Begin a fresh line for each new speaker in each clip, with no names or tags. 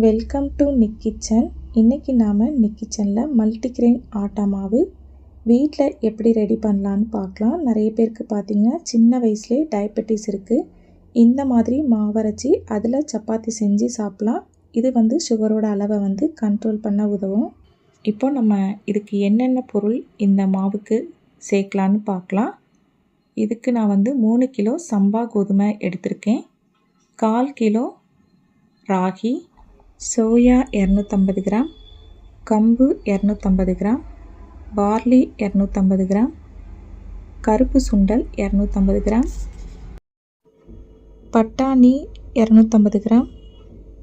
Welcome to Nick kitchen இன்றைக்கி நாம் நிக் கிச்சனில் மல்டிக்ரெயின் ஆட்டா மாவு வீட்டில் எப்படி ரெடி பண்ணலான்னு பார்க்கலாம். நிறைய பேருக்கு பார்த்திங்கன்னா சின்ன வயசுலேயே டயபெட்டிஸ் இருக்குது இந்த மாதிரி மாவரைச்சி அதில் சப்பாத்தி செஞ்சு சாப்பிட்லாம். இது வந்து சுகரோட அளவை வந்து கண்ட்ரோல் பண்ண உதவும். இப்போ நம்ம இதுக்கு என்னென்ன பொருள் இந்த மாவுக்கு சேர்க்கலான்னு பார்க்கலாம். இதுக்கு நான் வந்து மூணு கிலோ சம்பா கோதுமை எடுத்திருக்கேன். கால் கிலோ ராகி சோயா இரநூத்தம்பது கிராம் கம்பு இரநூத்தம்பது கிராம் பார்லி இரநூத்தம்பது கிராம் கருப்பு சுண்டல் இரநூத்தம்பது கிராம் பட்டாணி இரநூத்தம்பது கிராம்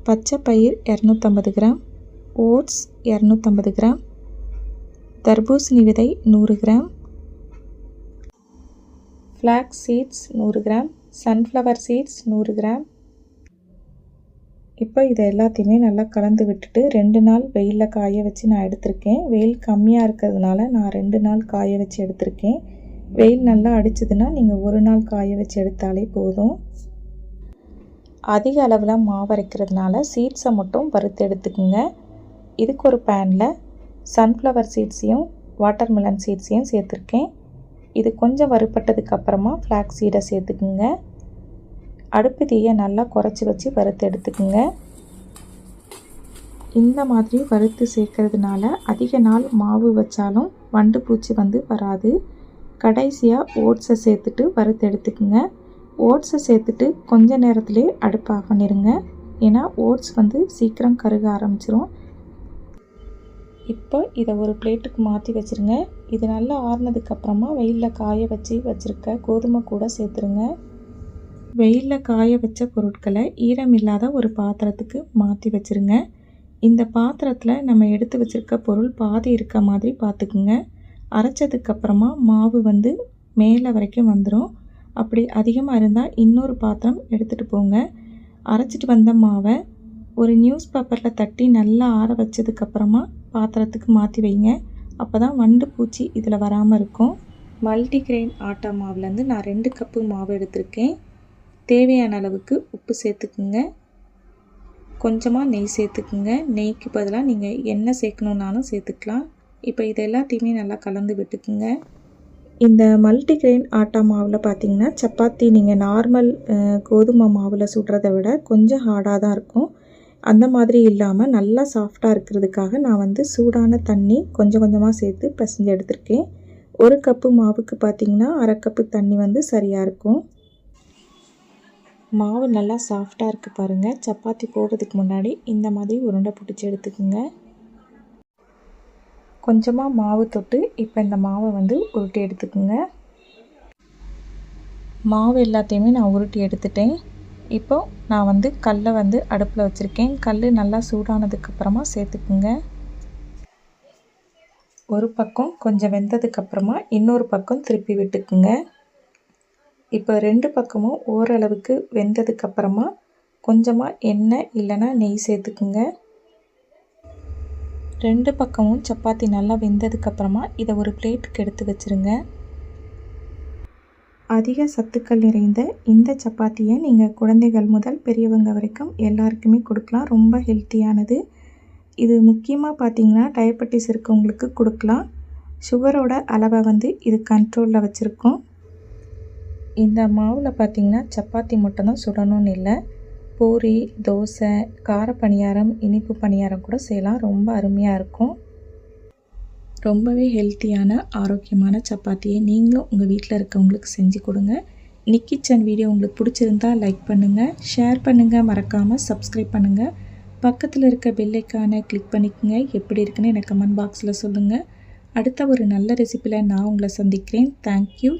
பச்சை பயிர் இரநூத்தம்பது கிராம் ஓட்ஸ் இரநூத்தம்பது கிராம் தர்பூசணி விதை நூறு கிராம் ஃப்ளாக்ஸ் சீட்ஸ் நூறு கிராம் சன்ஃப்ளவர் சீட்ஸ் நூறு கிராம் இப்போ இதை எல்லாத்தையுமே நல்லா கலந்து விட்டுட்டு ரெண்டு நாள் வெயிலில் காய வச்சு நான் எடுத்திருக்கேன். வெயில் கம்மியாக இருக்கிறதுனால நான் ரெண்டு நாள் காய வச்சு எடுத்திருக்கேன். வெயில் நல்லா அடிச்சதுன்னா நீங்கள் ஒரு நாள் காய வச்சு எடுத்தாலே போதும். அதிக அளவில் மாவு அரைக்கிறதுனால சீட்ஸை மட்டும் வறுத்து எடுத்துக்கோங்க. இதுக்கு ஒரு பேனில் சன்ஃப்ளவர் சீட்ஸையும் வாட்டர்மெலன் சீட்ஸையும் சேர்த்துருக்கேன். இது கொஞ்சம் வறுப்பட்டதுக்கு அப்புறமா ஃப்ளாக் சீடை சேர்த்துக்குங்க. அடுப்பு தீயை நல்லா குறைச்சி வச்சு வறுத்து எடுத்துக்குங்க. இந்த மாதிரி வறுத்து சேர்க்கறதுனால அதிக நாள் மாவு வச்சாலும் வண்டு பூச்சி வந்து வராது. கடைசியாக ஓட்ஸை சேர்த்துட்டு வறுத்து எடுத்துக்குங்க. ஓட்ஸை சேர்த்துட்டு கொஞ்ச நேரத்துலேயே அடுப்பு ஆஃப் பண்ணிடுங்க ஏன்னா ஓட்ஸ் வந்து சீக்கிரம் கருக ஆரம்பிச்சிரும். இப்போ இதை ஒரு பிளேட்டுக்கு மாற்றி வச்சுருங்க. இது நல்லா ஆறுனதுக்கப்புறமா வெயிலில் காய வச்சு வச்சுருக்க கோதுமை கூட சேர்த்துருங்க. வெயிலில் காய வச்ச பொருட்களை ஈரமில்லாத ஒரு பாத்திரத்துக்கு மாற்றி வச்சுருங்க. இந்த பாத்திரத்தில் நம்ம எடுத்து வச்சுருக்க பொருள் பாதி இருக்க மாதிரி பார்த்துக்குங்க அரைச்சதுக்கப்புறமா மாவு வந்து மேலே வரைக்கும் வந்துடும் அப்படி அதிகமாக இருந்தால் இன்னொரு பாத்திரம் எடுத்துகிட்டு போங்க. அரைச்சிட்டு வந்த மாவை ஒரு நியூஸ் பேப்பரில் தட்டி நல்லா ஆற வச்சதுக்கப்புறமா பாத்திரத்துக்கு மாற்றி வைங்க. அப்போ தான் வண்டு பூச்சி இதில் வராமல் இருக்கும். மல்டிக்ரெயின் ஆட்டா மாவுலேருந்து நான் ரெண்டு கப்பு மாவு எடுத்திருக்கேன். தேவையான அளவுக்கு உப்பு சேர்த்துக்குங்க. கொஞ்சமாக நெய் சேர்த்துக்குங்க. நெய்க்கு பதிலாக நீங்கள் எண்ணெய் சேர்க்கணுன்னாலும் சேர்த்துக்கலாம். இப்போ இது எல்லாத்தையுமே நல்லா கலந்து விட்டுக்குங்க. இந்த மல்டிக்ரெயின் ஆட்டா மாவில் பார்த்தீங்கன்னா சப்பாத்தி நீங்கள் நார்மல் கோதுமை மாவில் சுடுறதை விட கொஞ்சம் ஹார்டாக தான் இருக்கும். அந்த மாதிரி இல்லாமல் நல்லா சாஃப்டாக இருக்கிறதுக்காக நான் வந்து சூடான தண்ணி கொஞ்சம் கொஞ்சமாக சேர்த்து பிசைஞ்சு எடுத்திருக்கேன். ஒரு கப்பு மாவுக்கு பார்த்திங்கன்னா அரை கப்பு தண்ணி வந்து சரியாக இருக்கும். மாவு நல்லா சாஃப்டாக இருக்குது பாருங்கள் சப்பாத்தி போடுறதுக்கு முன்னாடி இந்த மாதிரி உருண்டை பிடிச்சி எடுத்துக்கோங்க. கொஞ்சமாக மாவு தொட்டு இப்போ இந்த மாவை வந்து உருட்டி எடுத்துக்கோங்க. மாவு எல்லாத்தையுமே நான் உருட்டி எடுத்துட்டேன். இப்போ நான் வந்து கல்லை வந்து அடுப்பில் வச்சுருக்கேன். கல் நல்லா சூடானதுக்கப்புறமா சேர்த்துக்குங்க. ஒரு பக்கம் கொஞ்சம் வெந்ததுக்கப்புறமா இன்னொரு பக்கம் திருப்பி விட்டுக்குங்க. இப்போ ரெண்டு பக்கமும் ஓரளவுக்கு வெந்ததுக்கப்புறமா கொஞ்சமாக எண்ணெய் இல்லைன்னா நெய் சேர்த்துக்குங்க. ரெண்டு பக்கமும் சப்பாத்தி நல்லா வெந்ததுக்கப்புறமா இதை ஒரு பிளேட்டுக்கு எடுத்து வச்சுருங்க. அதிக சத்துக்கள் நிறைந்த இந்த சப்பாத்தியை நீங்கள் குழந்தைகள் முதல் பெரியவங்க வரைக்கும் எல்லாருக்குமே கொடுக்கலாம். ரொம்ப ஹெல்த்தியானது. இது முக்கியமாக பார்த்தீங்கன்னா டயபெட்டிஸ் இருக்கவங்களுக்கு கொடுக்கலாம். சுகரோட அளவை வந்து இது கண்ட்ரோலில் வச்சுருக்கோம். இந்த மாவில் பார்த்திங்கன்னா சப்பாத்தி மட்டும்தான் சுடணும்னு இல்லை. பூரி தோசை கார பணியாரம் இனிப்பு பணியாரம் கூட செய்யலாம். ரொம்ப அருமையாக இருக்கும். ரொம்பவே ஹெல்த்தியான ஆரோக்கியமான சப்பாத்தியை நீங்களும் உங்கள் வீட்டில் இருக்கவங்களுக்கு செஞ்சு கொடுங்க. நிக் கிச்சன் வீடியோ உங்களுக்கு பிடிச்சிருந்தா லைக் பண்ணுங்கள் ஷேர் பண்ணுங்கள் மறக்காமல் சப்ஸ்கிரைப் பண்ணுங்கள் பக்கத்தில் இருக்க பெல்லைக்கான கிளிக் பண்ணிக்கோங்க. எப்படி இருக்குன்னு எனக்கு கமெண்ட் பாக்ஸில் சொல்லுங்கள் அடுத்த ஒரு நல்ல ரெசிப்பியில் நான் உங்களை சந்திக்கிறேன். தேங்க்யூ